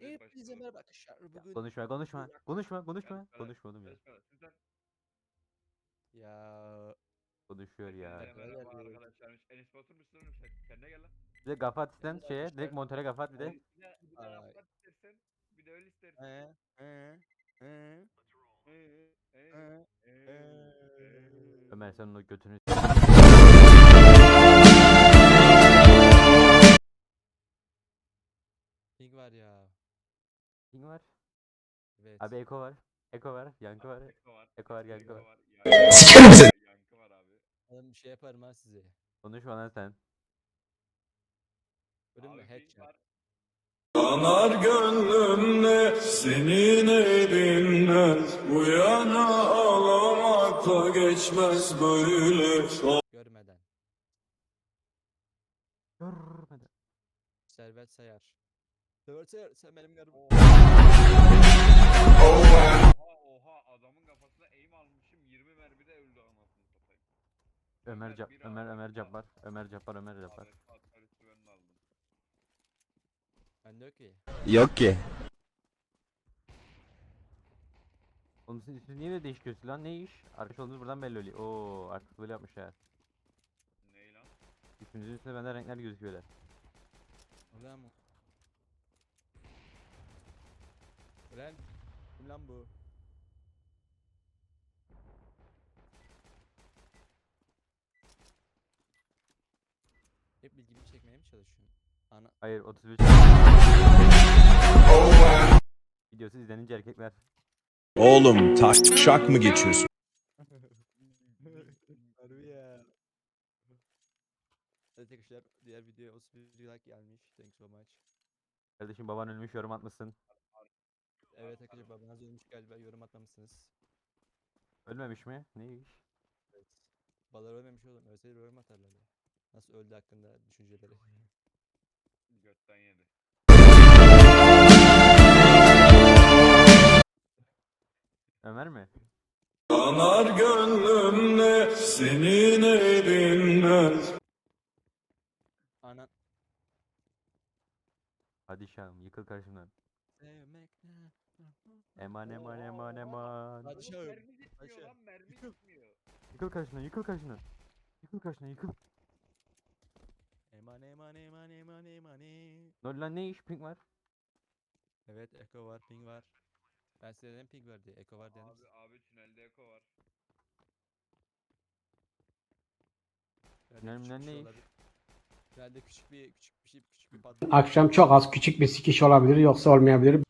direkt Hepinize başlayalım. merhaba arkadaşlar. Bugün Konuşma konuşma. Konuşma konuşma. Konuşma, Konuşmadım ya. Konuşma, Sizden ya Konuşuyor ya. merhaba Neler diyoruz? arkadaşlar. Enes Batur musun oğlum sen? Kendine gel lan. Bir de gafat isten Neler şeye direkt montöre gafat bir de. Bir de bir de Ay. yapmak istersen bir de öyle istersen. he he he Ee, ee, he ee, ee. ee. Ömer sen onu götünü Ping var ya. Kim var? Evet. Abi Eko var. Eko var. Yankı var. Eko var. Eko var. Yankı var. Sikerim seni. Yankı var abi. Ben bir şey yaparım ha size. Konuşma lan sen. Ölüm mü? Headshot. Yanar gönlümde senin elinden Bu yana ağlamakla geçmez böyle Görmeden. Görmeden. Servet sayar. Sayar. Sen benim. Oha oha adamın kafasına aim almışım 20 mermide öldü anasını satayım. Ömer Ömer Cap bir Ömer Ömer Cabbar. Ömer Cabbar Ömer Cabbar. De aldım. Ben de ki. Yok ki Oğlum siz, siz niye böyle değişiyorsunuz lan ne iş? Arkadaş olduğunuz buradan belli oluyor. Oo artık böyle yapmış ha. Ney lan? İsminizin üstünde bende renkler gözüküyor öyle. Ulan Ulan. Kim lan bu? Hep bilgimi çekmeye mi çalışıyorsun? Ana. Hayır 31. Videosu izlenince erkekler. Oğlum taşak mı geçiyorsun? Harbi ya. Evet arkadaşlar diğer videoya 31 like gelmiş. Thanks so much. Kardeşim baban ölmüş yorum atmışsın. Evet arkadaşlar babanız ölmüş galiba yorum atmamışsınız. Ölmemiş mi? Ne iş? Evet. Balar ölmemiş oğlum. Ölseydi yorum atarlardı. Nasıl öldü hakkında düşünceleri. Götten yedi. Ömer mi? Yanar gönlümde senin elinden Anan. Hadi Şahım yıkıl karşımdan. Sevmek ne? Eman eman eman eman. Hadi Oğlum Şahım, mermi gitmiyor Ayşe. lan mermi Yıkıl. gitmiyor. Yıkıl karşımdan yıkıl karşımdan. Yıkıl karşımdan yıkıl. Eman eman eman eman eman e. Ne lan ne iş pink var? Evet Eko var, Ping var. Ben size dedim Ping var diye. Eko var dedim. Abi abi tünelde eko var. Tünelde Tünel küçük minel bir şey ne iş? olabilir. Tünelde küçük bir küçük bir şey küçük bir patlama. Akşam çok az küçük bir sikiş olabilir yoksa olmayabilir.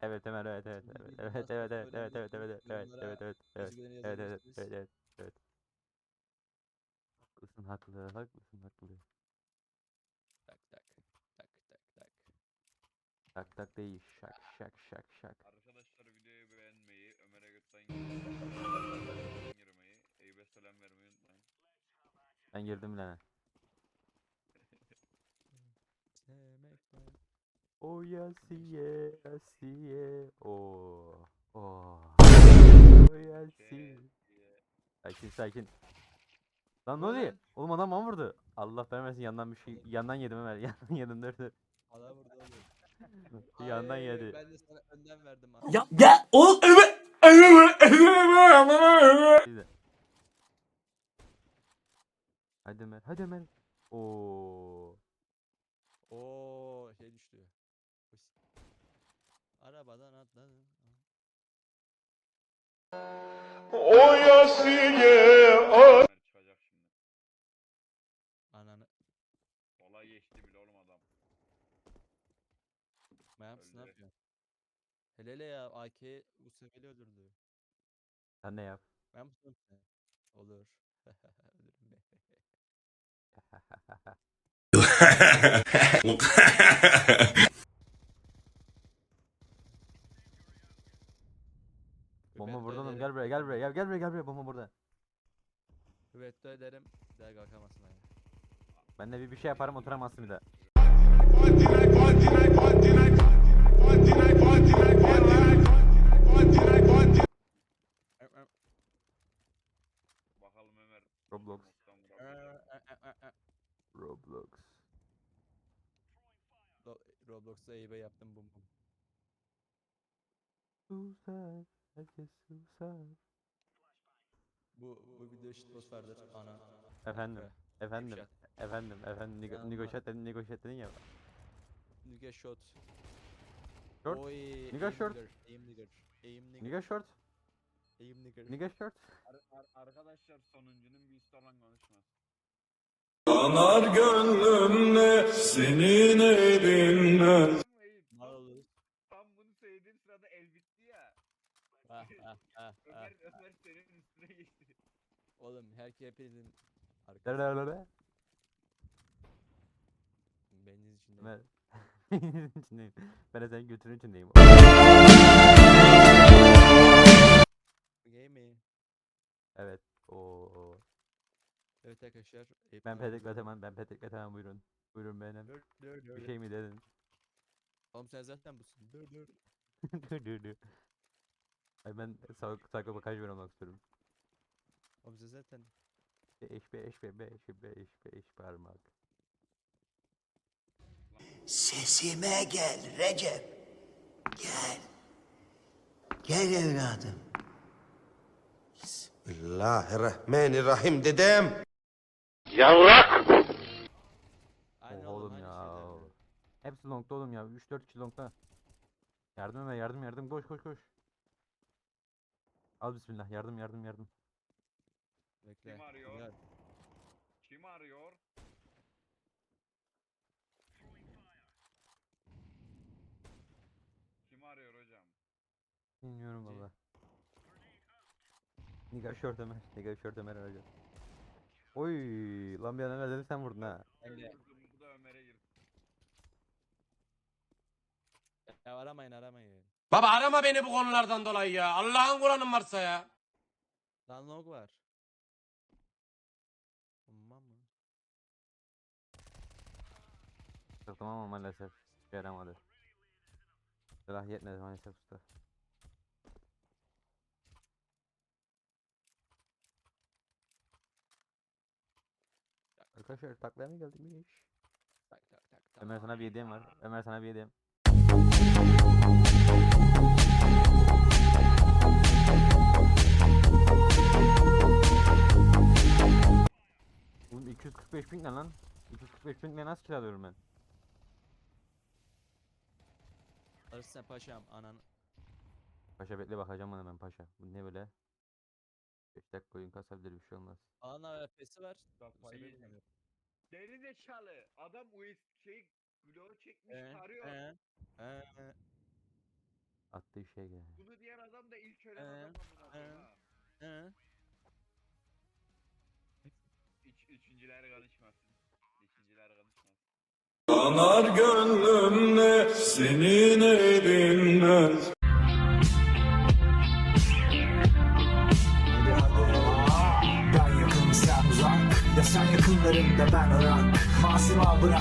Evet Ömer evet evet evet evet evet evet evet evet evet evet evet evet evet evet evet evet evet evet evet Haklısın haklı haklısın haklı. Tak tak tak tak tak. Tak tak değil şak şak şak şak. Arkadaşlar videoyu beğenmeyi, Ömer'e götten girmeyi, Eyüp'e selam vermeyi unutmayın. Ben girdim lan. Sevmek ne? O yasiye yasiye o o o yasiye. Şey, Sakin sakin. Lan ne oluyor? Oğlum adam bana vurdu. Allah vermesin yandan bir şey yandan yedim Ömer yandan yedim dur dur. Adam vurdu oğlum. Yandan Ay, yedi. Ben de sana önden verdim. ha. Ya ya o evet. Hadi Ömer hadi Ömer. Oo Arabadan atladım. O yasiye Ömer çıkacak şimdi. Ananı. Olay geçti bile oğlum adam. Mayaps ne Öldü. yapıyor? Hele hele ya AK USV'li öldürdü. Sen ne yap? Ben mi tutuyorum seni? Olur. Ölürüm be. Bomba Hüvetto burada oğlum ederim, gel buraya gel buraya gel gel buraya gel buraya bomba burada. Hüvetto ederim. Bir daha kalkamazsın ayağa. Ben de bir bir şey yaparım oturamazsın bir daha. Bakalım Ömer. Roblox. Vurabilir. em, em, em. Roblox. Roblox'ta eBay yaptım bum bum. Susar. Herkes susar. Bu bu video shitposter'dır. Ana. Efendim. Efendim. Shot. Efendim. Efendim. Nigo, Yanma. Nigoşet dedin. Nigoşet dedin ya. Shot. Short. Oy, aim short. nigger, Aim nigger. Aim nigger. Nigo short. Aim nigger. Nigo short. Ar- ar- arkadaşlar sonuncunun bir üstü olan konuşmaz. Yanar gönlümle senin elinden. Tam bunu söylediğim sırada el bitti ya. Ah ah ah ah. Ömer, Ömer senin üstüne geçti. Oğlum herkes hepinizin arkası. Derlerlere. Beyniniz içinde. Ömer. içindeyim. Ben de senin götünün içindeyim. Gay mi? Evet. Oo. Evet arkadaşlar. Eyüp Ben Petek Veteman. Ben Petek Veteman buyurun. Buyurun benim. Dur dur dur. Bir şey mi dedin? Oğlum sen zaten busun. Dur dur. dur dur dur. Ay ben sağlık saklı bakaj olmak istiyorum. Oğlum sen zaten. Beş beş be beş beş beş parmak. Sesime gel Recep. Gel. Gel evladım. Bismillahirrahmanirrahim dedem. Aynen Oh, oğlum aynı ya. Hepsi longda oğlum ya. 3-4 kişi longda. Yardım Ömer yardım yardım koş koş koş. Al bismillah yardım yardım yardım. Bekle. Kim arıyor? Gel. Kim arıyor? Kim arıyor hocam? Bilmiyorum valla. Niga şort Ömer. Niga şort Ömer hocam. Oy lan bir an Ömer dedi sen vurdun ha. Bu da Ömer'e girdi. Ya aramayın aramayın. Baba arama beni bu konulardan dolayı ya. Allah'ın Kur'an'ın varsa ya. Lan log var. Tamam mı? Sıktım ama maalesef işe yaramadı. Silah yetmedi maalesef usta. Arkadaşlar taklaya mı geldik? Tak tak tak tak. Ömer sana bir hediyem var. Ömer sana bir hediyem. Oğlum 245 bin ne lan? 245 bin ne nasıl kiralıyorum ben? Alırsın paşam anan. Paşa bekle bakacağım ona ben paşa. Bu ne böyle? 5 dakika oyun kasabilir bir şey olmaz. Ana AFP'si var. Kafayı yedim. Deri zekalı. Adam USB şey bloğu çekmiş Ee, tarıyor. ee, ee, ee. Attığı şey gel. Bunu diyen adam da ilk ölen Ee, adam amına koyayım ee. ha. ee. Üçüncüler konuşmasın. İkinciler konuşmasın. Yanar gönlümle senin elinden. Ben yakın sen uzak Ya sen yakınlarında ben ırak Masima bırak